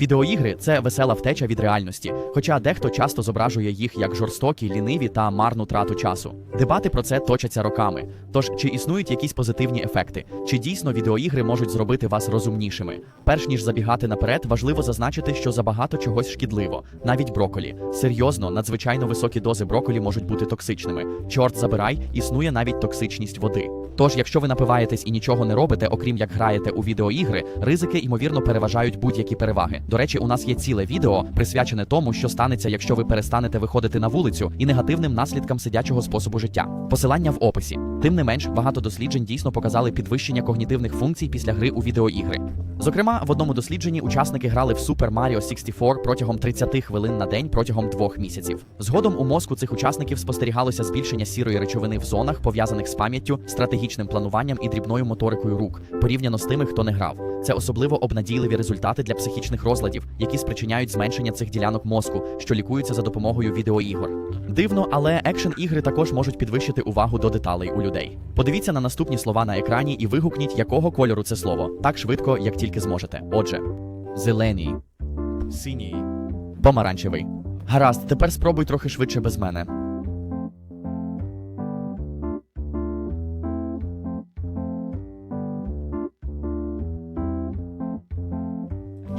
Відеоігри це весела втеча від реальності, хоча дехто часто зображує їх як жорстокі, ліниві та марну трату часу. Дебати про це точаться роками. Тож чи існують якісь позитивні ефекти? Чи дійсно відеоігри можуть зробити вас розумнішими? Перш ніж забігати наперед, важливо зазначити, що забагато чогось шкідливо, навіть броколі. Серйозно, надзвичайно високі дози броколі можуть бути токсичними. Чорт забирай, існує навіть токсичність води. Тож, якщо ви напиваєтесь і нічого не робите, окрім як граєте у відеоігри, ризики ймовірно переважають будь-які переваги. До речі, у нас є ціле відео, присвячене тому, що станеться, якщо ви перестанете виходити на вулицю і негативним наслідкам сидячого способу життя. Посилання в описі. Тим не менш, багато досліджень дійсно показали підвищення когнітивних функцій після гри у відеоігри. Зокрема, в одному дослідженні учасники грали в Super Mario 64 протягом 30 хвилин на день протягом двох місяців. Згодом у мозку цих учасників спостерігалося збільшення сірої речовини в зонах, пов'язаних з пам'яттю, стратегічним плануванням і дрібною моторикою рук, порівняно з тими, хто не грав. Це особливо обнадійливі результати для психічних розладів, які спричиняють зменшення цих ділянок мозку, що лікуються за допомогою відеоігор. Дивно, але екшен ігри також можуть підвищити увагу до деталей у людей. Подивіться на наступні слова на екрані і вигукніть, якого кольору це слово, так швидко, як тільки зможете. Отже, зелений, Синій. помаранчевий. Гаразд, тепер спробуй трохи швидше без мене.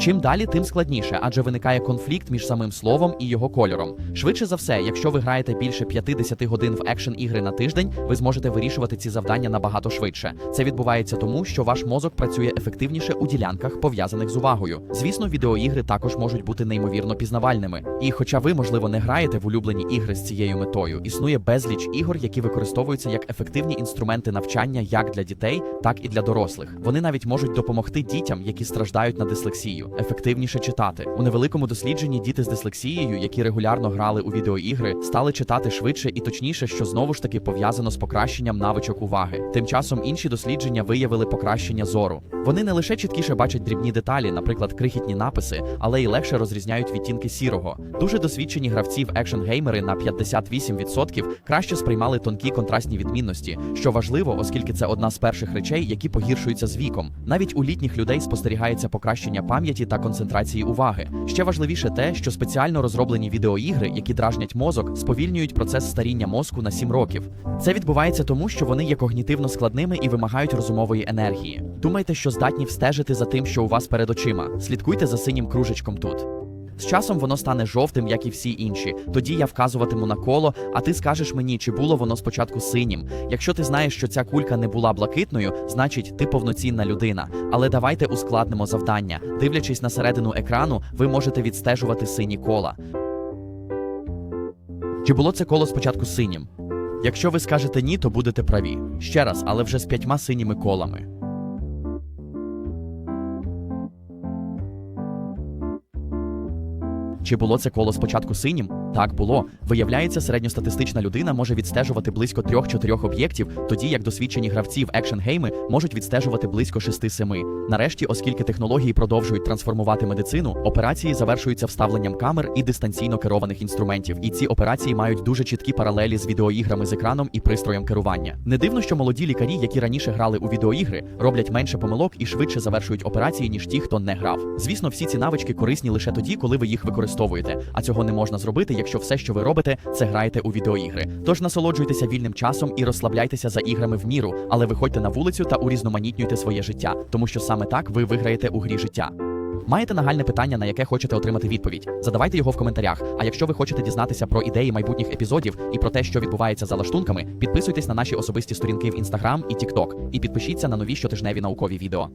Чим далі, тим складніше, адже виникає конфлікт між самим словом і його кольором. Швидше за все, якщо ви граєте більше 50 годин в екшен ігри на тиждень, ви зможете вирішувати ці завдання набагато швидше. Це відбувається тому, що ваш мозок працює ефективніше у ділянках, пов'язаних з увагою. Звісно, відеоігри також можуть бути неймовірно пізнавальними. І хоча ви, можливо, не граєте в улюблені ігри з цією метою, існує безліч ігор, які використовуються як ефективні інструменти навчання як для дітей, так і для дорослих. Вони навіть можуть допомогти дітям, які страждають на дислексію, ефективніше читати. У невеликому дослідженні діти з дислексією, які регулярно грали у відеоігри, стали читати швидше і точніше, що знову ж таки пов'язано з покращенням навичок уваги. Тим часом інші дослідження виявили покращення зору. Вони не лише чіткіше бачать дрібні деталі, наприклад, крихітні написи, але й легше розрізняють відтінки сірого. Дуже досвідчені гравці в екшен геймери на 58% краще сприймали тонкі контрастні відмінності, що важливо, оскільки це одна з перших речей, які погіршуються з віком. Навіть у літніх людей спостерігається покращення пам'яті та концентрації уваги. Ще важливіше те, що спеціально розроблені відеоігри, які дражнять мозок, сповільнюють процес старіння мозку на 7 років. Це відбувається тому, що вони є когнітивно складними і вимагають розумової енергії. Думайте, що здатні встежити за тим, що у вас перед очима. Слідкуйте за синім кружечком тут. З часом воно стане жовтим, як і всі інші. Тоді я вказуватиму на коло, а ти скажеш мені, чи було воно спочатку синім. Якщо ти знаєш, що ця кулька не була блакитною, значить ти повноцінна людина. Але давайте ускладнимо завдання. Дивлячись на середину екрану, ви можете відстежувати сині кола. Чи було це коло спочатку синім? Якщо ви скажете ні, то будете праві. Ще раз, але вже з п'ятьма синіми колами. Чи було це коло спочатку синім? Так було. Виявляється, середньостатистична людина може відстежувати близько 3-4 об'єктів, тоді як досвідчені гравці в екшен гейми можуть відстежувати близько 6-7. Нарешті, оскільки технології продовжують трансформувати медицину, операції завершуються вставленням камер і дистанційно керованих інструментів. І ці операції мають дуже чіткі паралелі з відеоіграми з екраном і пристроєм керування. Не дивно, що молоді лікарі, які раніше грали у відеоігри, роблять менше помилок і швидше завершують операції, ніж ті, хто не грав. Звісно, всі ці навички корисні лише тоді, коли ви їх використовуєте. А цього не можна зробити, якщо все, що ви робите, це граєте у відеоігри. Тож насолоджуйтеся вільним часом і розслабляйтеся за іграми в міру, але виходьте на вулицю та урізноманітнюйте своє життя, тому що саме так ви виграєте у грі життя. Маєте нагальне питання, на яке хочете отримати відповідь? Задавайте його в коментарях. А якщо ви хочете дізнатися про ідеї майбутніх епізодів і про те, що відбувається за лаштунками, підписуйтесь на наші особисті сторінки в Instagram і TikTok і підпишіться на нові щотижневі наукові відео.